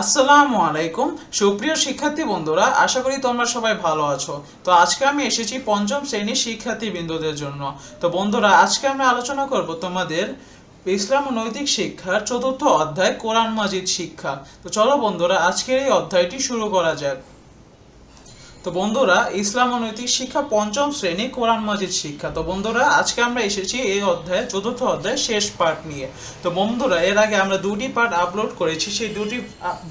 আসসালামু আলাইকুম। সুপ্রিয় শিক্ষার্থী বন্ধুরা, আশা করি তোমরা সবাই ভালো আছো। তো আজকে আমি এসেছি পঞ্চম শ্রেণির শিক্ষার্থী বিন্দুদের জন্য। তো বন্ধুরা, আজকে আমি আলোচনা করব তোমাদের ইসলাম ও নৈতিক শিক্ষার চতুর্থ অধ্যায় কোরআন মাজিদ শিক্ষা। তো চলো বন্ধুরা, আজকের এই অধ্যায়টি শুরু করা যাক। তো বন্ধুরা, ইসলাম ও নৈতিক শিক্ষা পঞ্চম শ্রেণি কোরআন মাজিদ শিক্ষা। তো বন্ধুরা, আজকে আমরা এসেছি এই অধ্যায় চতুর্থ অধ্যায় শেষ পার্ট নিয়ে। তো বন্ধুরা, এর আগে আমরা দুটি পার্ট আপলোড করেছি, সেই দুটি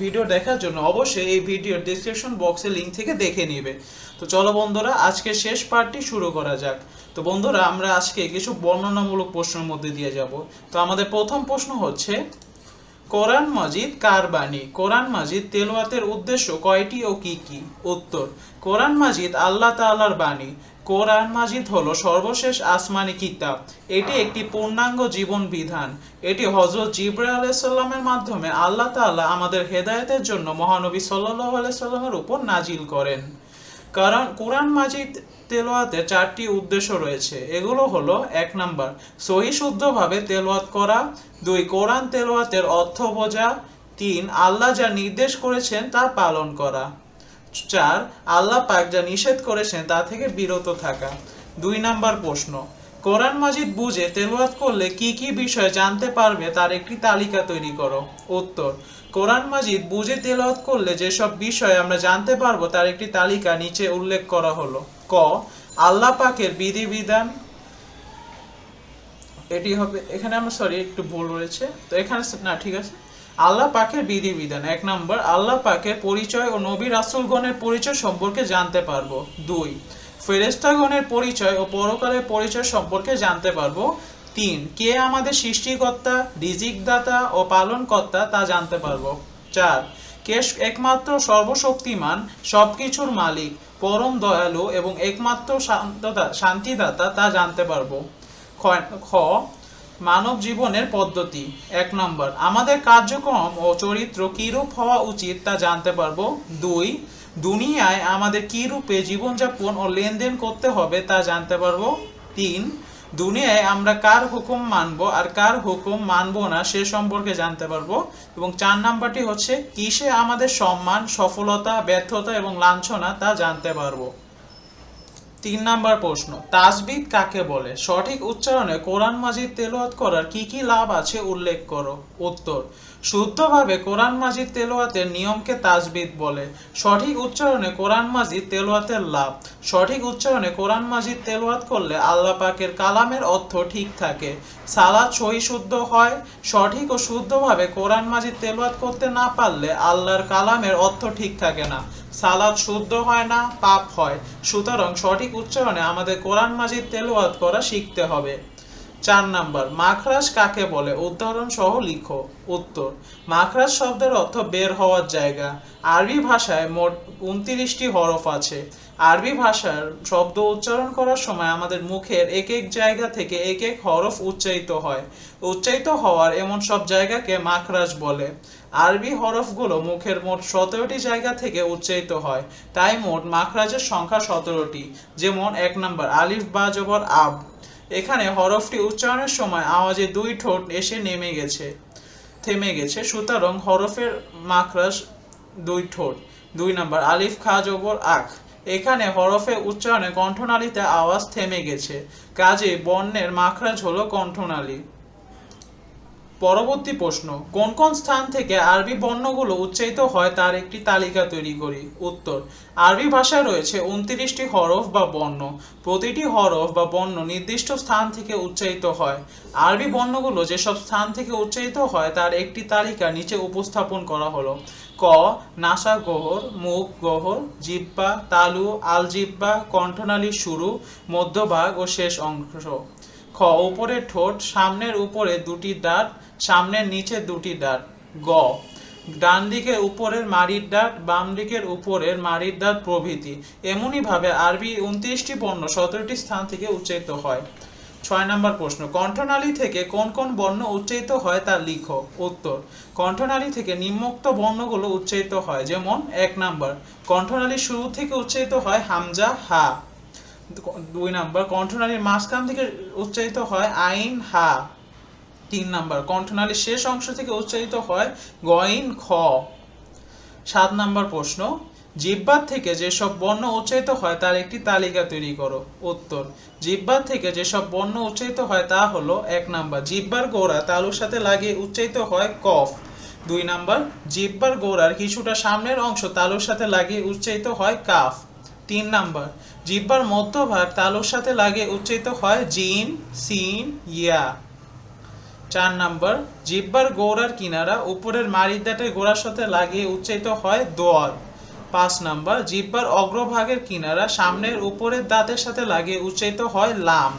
ভিডিও দেখার জন্য অবশ্যই এই ভিডিওর ডিসক্রিপশন বক্সে লিংক থেকে দেখে নেবে। তো চলো বন্ধুরা আজকে শেষ পার্টটি শুরু করা যাক। তো বন্ধুরা, আমরা আজকে কিছু বর্ণনামূলক প্রশ্নের মধ্যে দিয়ে যাব। তো আমাদের প্রথম প্রশ্ন হচ্ছে কোরআন মাজিদ কার বাণী? কোরআন মাজিদ তেলাওয়াতের উদ্দেশ্য কয়টি ও কি কি? উত্তর, কোরআন মাজিদ আল্লাহ তাআলার বাণী। কোরআন মাজিদ হলো সর্বশেষ আসমানি কিতাব। এটি একটি পূর্ণাঙ্গ জীবন বিধান। এটি হজরত জিব্রাইল আলাইসাল্লামের মাধ্যমে আল্লাহ তাআলা আমাদের হেদায়তের জন্য মহানবী সাল্লাল্লাহু আলাইহি সাল্লামের উপর নাজিল করেন। কারণ কোরআন মাজিদ তেলোয়াতের চারটি উদ্দেশ্য রয়েছে। এগুলো হলো, এক নাম্বার, সহি শুদ্ধভাবে তেলোয়াত করা। দুই, কোরআন তেলোয়াতের অর্থ বোঝা। তিন, আল্লাহ যা নির্দেশ করেছেন তা পালন করা। চার, আল্লাহ পাক যা নিষেধ করেছেন তা থেকে বিরত থাকা। দুই নাম্বার প্রশ্ন, কোরআন মাজিদ বুঝে তেলাওয়াত করলে কি কি বিষয় জানতে পারবে তার একটি তালিকা তৈরি করো। উত্তর কোরআন মাজিদ বুঝে তেলাওয়াত করলে যেসব বিষয় আমরা জানতে পারব, তার একটি তালিকা নিচে উল্লেখ করা হলো। ক, আল্লাহ পাকের বিধিবিধান। এটি হবে, এখানে আমরা সরি একটু ভুল রয়েছে। তো এখানে, না, ঠিক আছে। আল্লাহ পাকের বিধিবিধান, এক নম্বর, আল্লাহ পাকের পরিচয় ও নবী রাসূলগণের পরিচয় সম্পর্কে জানতে পারব। দুই, ফেরেশতাগণের পরিচয় ও পরকালের পরিচয় সম্পর্কে জানতে পারব। তিন, কে আমাদের সৃষ্টিকর্তা, রিজিকদাতা ও পালনকর্তা তা জানতে পারব। চার, কে একমাত্র সর্বশক্তিমান, সবকিছুর মালিক, পরম দয়ালু এবং একমাত্র শান্তিদাতা তা জানতে পারব। খ, মানব জীবনের পদ্ধতি। এক নম্বর, আমাদের কার্যক্রম ও চরিত্র কিরূপ হওয়া উচিত তা জানতে পারব। দুই, দুনিয়ায় আমাদের কি রূপে জীবনযাপন ও লেনদেন করতে হবে তা জানতে পারব। তিন দুনিয়ায় আমরা কার হুকুম মানবো আর কার হুকুম মানব না সে সম্পর্কে জানতে পারব। এবং চার নাম্বারটি হচ্ছে কিসে আমাদের সম্মান, সফলতা, ব্যর্থতা এবং লাঞ্ছনা তা জানতে পারব। তিন নাম্বার প্রশ্ন তাসবিদ কাকে বলে? সঠিক উচ্চারণে কোরআন মাজিদ তেলাওয়াত করার কি কি লাভ আছে উল্লেখ করো। উত্তর, শুদ্ধভাবে কোরআন মাজিদ তেলাওয়াতের নিয়মকে তাসবিদ বলে। সঠিক উচ্চারণে কোরআন মাজিদ তেলাওয়াতের লাভ। সঠিক উচ্চারণে কোরআন মাজিদ তেলাওয়াত করলে আল্লাহ পাকের কালামের অর্থ ঠিক থাকে। সালাদ সহি শুদ্ধ হয়। সঠিক ও শুদ্ধভাবে কোরআন মাজিদ তেলোয়াত করতে না পারলে আল্লাহর কালামের অর্থ ঠিক থাকে না। সালাদ শুদ্ধ হয় না, পাপ হয়। সুতরাং সঠিক উচ্চারণে আমাদের কোরআন মাজিদ তেলোয়াত করা শিখতে হবে। চার নাম্বার, মাখরাজ কাকে বলে? উদাহরণ সহ লিখো। উত্তর, মাখরাজ শব্দের অর্থ বের হওয়ার জায়গা। আরবি ভাষায় মোট উনত্রিশটি হরফ আছে। আরবি ভাষার শব্দ উচ্চারণ করার সময় আমাদের মুখের এক এক জায়গা থেকে এক এক হরফ উচ্চারিত হয়। উচ্চারিত হওয়ার এমন সব জায়গাকে মাখরাজ বলে। আরবি হরফগুলো মুখের মোট সতেরোটি জায়গা থেকে উচ্চারিত হয়। তাই মোট মাখরাজের সংখ্যা সতেরোটি, যেমন এক নম্বর আলিফ, বা জবর আব। এখানে হরফটি উচ্চারণের সময় আওয়াজে দুই ঠোঁট এসে নেমে গেছে, থেমে গেছে। সুতরাং হরফের মাখরাজ দুই ঠোঁট। দুই নম্বর আলিফ, খা, জবর, আখ। এখানে হরফে উচ্চারণে কণ্ঠনালীতে আওয়াজ থেমে গেছে। কাজে বর্ণের মাখরাজ হলো কণ্ঠনালী। পরবর্তী প্রশ্ন, কোন কোন স্থান থেকে আরবি বর্ণগুলো উচ্চারিত হয় তার একটি তালিকা তৈরি করি। উত্তর, আরবি ভাষায় রয়েছে উনত্রিশটি হরফ বা বর্ণ। প্রতিটি হরফ বা বর্ণ নির্দিষ্ট স্থান থেকে উচ্চারিত হয়। আরবি বর্ণগুলো যেসব স্থান থেকে উচ্চারিত হয় তার একটি তালিকা নিচে উপস্থাপন করা হলো। ক, নাসা গহর, মুখ গহর জিব্বা তালু আল জিব্বা কণ্ঠনালীর শুরু, মধ্যভাগ ও শেষ অংশ। খ উপরের ঠোঁট, সামনের উপরে দুটি দাঁত, সামনের নিচে দুটি দাঁত। গ ডান দিকের উপরের মাড়ির দাঁত বাম দিকের উপরের মাড়ির দাঁত প্রভৃতি। এমনইভাবে আরবি উনত্রিশটি বর্ণ সতেরোটি স্থান থেকে উচ্চারিত হয়। ছয় নম্বর প্রশ্ন, কণ্ঠনালী থেকে কোন কোন বর্ণ উচ্চারিত হয় তা লিখো। উত্তর, কণ্ঠনালী থেকে নিম্নোক্ত বর্ণগুলো উচ্চারিত হয়, যেমন এক নাম্বার কণ্ঠনালীর শুরু থেকে উচ্চারিত হয় হামজা, হা। দুই নাম্বার, কণ্ঠনালীর মাঝখান থেকে উচ্চারিত হয় আইন, হা। তিন নাম্বার, কণ্ঠনালীর শেষ অংশ থেকে উচ্চারিত হয় গইন খ। সাত নাম্বার প্রশ্ন জিব্বার থেকে যেসব বর্ণ উচ্চারিত হয়, তার একটি তালিকা তৈরি করো। উত্তর জিব্বার থেকে যেসব বর্ণ উচ্চারিত হয়, তা হলো এক নাম্বার, জিব্বার গোড়া তালুর সাথে লাগিয়ে উচ্চারিত হয় কফ। দুই নাম্বার, জিব্বার গোড়ার কিছুটা সামনের অংশ তালুর সাথে লাগিয়ে উচ্চারিত হয় কাফ। তিন নাম্বার, জিব্বার মধ্যভাগ তালুর সাথে লাগিয়ে উচ্চারিত হয় জিন, সিন, ইয়া। চার নাম্বার, জিব্বার গোড়ার কিনারা উপরের মাড়ির দাঁতের গোড়ার সাথে লাগিয়ে উচ্চারিত হয় দোয়ার পাঁচ নাম্বার, জিব্বার অগ্রভাগের কিনারা সামনের উপরের দাঁতের সাথে লাগিয়ে উচ্চারিত হয় লাম।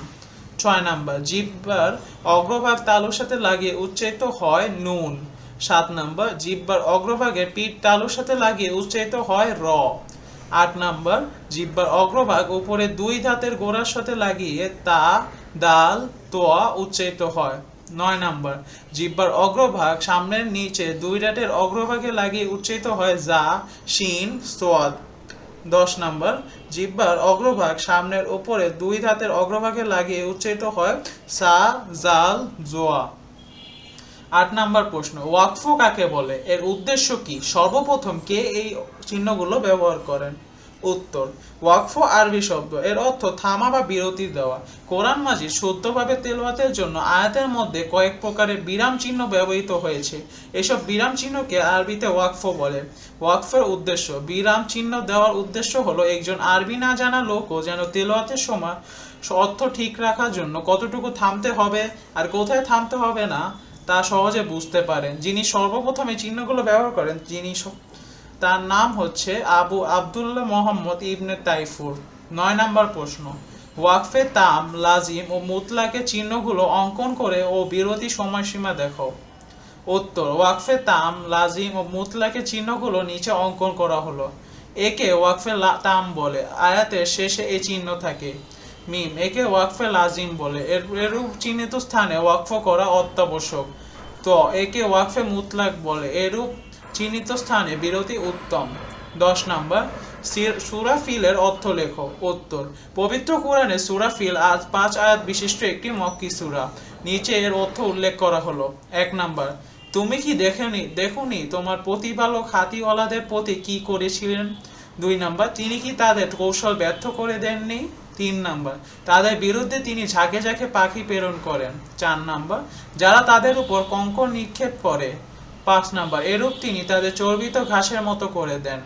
ছয় নাম্বার, জিব্বার অগ্রভাগ তালুর সাথে লাগিয়ে উচ্চারিত হয় নুন। সাত নাম্বার, জিব্বার অগ্রভাগের পিঠ তালুর সাথে লাগিয়ে উচ্চারিত হয় র। আট নাম্বার, জিব্বার অগ্রভাগ উপরে দুই দাঁতের গোড়ার সাথে লাগিয়ে তা, দাল, তোয়া উচ্চারিত হয়। নয় নাম্বার, জিব্বার অগ্রভাগ সামনের নিচে দুই দাঁতের অগ্রভাগে লাগিয়ে উচ্চারিত হয় যা, শিন, সোয়াদ। দশ নাম্বার, জিব্বার অগ্রভাগ সামনের উপরে দুই দাঁতের অগ্রভাগে লাগিয়ে উচ্চারিত হয় সা, জাল, জোয়া। আট নাম্বার প্রশ্ন, ওয়াকফ কাকে বলে? এর উদ্দেশ্য কি? সর্বপ্রথম কে এই চিহ্নগুলো ব্যবহার করেন? উত্তর, ওয়াকফ আরবি শব্দ। এর অর্থ থামা বা বিরতি দেওয়া। কোরআন মাজিদ শুদ্ধভাবে তেলাওয়াতের জন্য আয়াতের মধ্যে কয়েক প্রকারের বিরাম চিহ্ন ব্যবহৃত হয়েছে। এসব বিরাম চিহ্নকে আরবিতে ওয়াকফ বলে। ওয়াকফের উদ্দেশ্য, বিরাম চিহ্ন দেওয়ার উদ্দেশ্য হলো একজন আরবি না জানা লোকও যেন তেলাওয়াতের সময় অর্থ ঠিক রাখার জন্য কতটুকু থামতে হবে আর কোথায় থামতে হবে না তা সহজে বুঝতে পারেন। যিনি সর্বপ্রথমে চিহ্নগুলো ব্যবহার করেন, যিনি তার নাম হচ্ছে আবু আব্দুল্লাহ মোহাম্মদ ইবনে তাইফুর। নয় নাম্বার প্রশ্ন। ওয়াকফে তাম, লাজিম ও মুতলাকে চিহ্নগুলো অঙ্কন করে ও বিরতি সময়সীমা দেখাও উত্তর, ওয়াকফে তাম, লাজিম ও মুতলাকে চিহ্নগুলো নিচে অঙ্কন করা হলো। একে ওয়াকফে তাম বলে। আয়াতের শেষে এই চিহ্ন থাকে। মিম, একে ওয়াকফে লাজিম বলে। এর, এরূপ চিহ্নিত স্থানে ওয়াকফ করা অত্যাবশ্যক। তো, একে ওয়াকফে মুতলাক বলে। এরূপ চিহ্নিত স্থানে বিরতি উত্তম। দশ নাম্বার সুরাফিলের সূরা অর্থ লেখো। উত্তর, পবিত্র কোরআনে সুরাফিল আজ পাঁচ আয়াত বিশিষ্ট একটি মক্কি সুরা। নিচে এর অর্থ উল্লেখ করা হলো। এক নাম্বার, তুমি কি দেখেনি দেখুনি তোমার প্রতিপালক হাতিওয়ালাদের প্রতি কি করেছিলেন? দুই নাম্বার, তিনি কি তাদের কৌশল ব্যর্থ করে দেননি? তিন নাম্বার, তাদের বিরুদ্ধে তিনি ঝাঁকে ঝাঁকে পাখি প্রেরণ করেন। চার নাম্বার, যারা তাদের উপর কঙ্কর নিক্ষেপ করে পাঁচ নাম্বার, এরূপ তিনি তাদের চর্বিত ঘাসের মতো করে দেন।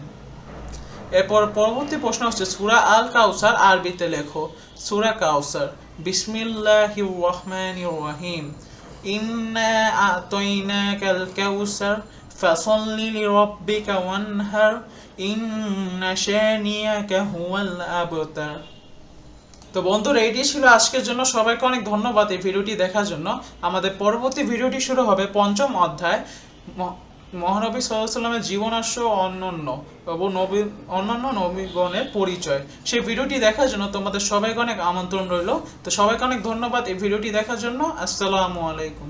এরপর পরবর্তী প্রশ্ন হচ্ছে সুরা আল কাউসার আরবিতে লেখো, সুরা কাউসার বিসমিল্লাহির রহমানির রহিম ইন্না আতাইনাকাল কাউসার ফাসাল্লি লিরাব্বিকা ওয়ানহার, ইন্না শানিয়াকা হুয়াল আবতার। তো বন্ধুরা, এটি ছিল আজকের জন্য। সবাইকে অনেক ধন্যবাদ এই ভিডিওটি দেখার জন্য। আমাদের পরবর্তী ভিডিওটি শুরু হবে পঞ্চম অধ্যায়। মহানবী সাল্লামের জীবনাশ্য অনন্য এবং নবী, অন্যান্য নবীগণের পরিচয়। সেই ভিডিওটি দেখার জন্য তোমাদের সবাইকে অনেক আমন্ত্রণ রইল। তো সবাইকে অনেক ধন্যবাদ এই ভিডিওটি দেখার জন্য। আসসালামু আলাইকুম।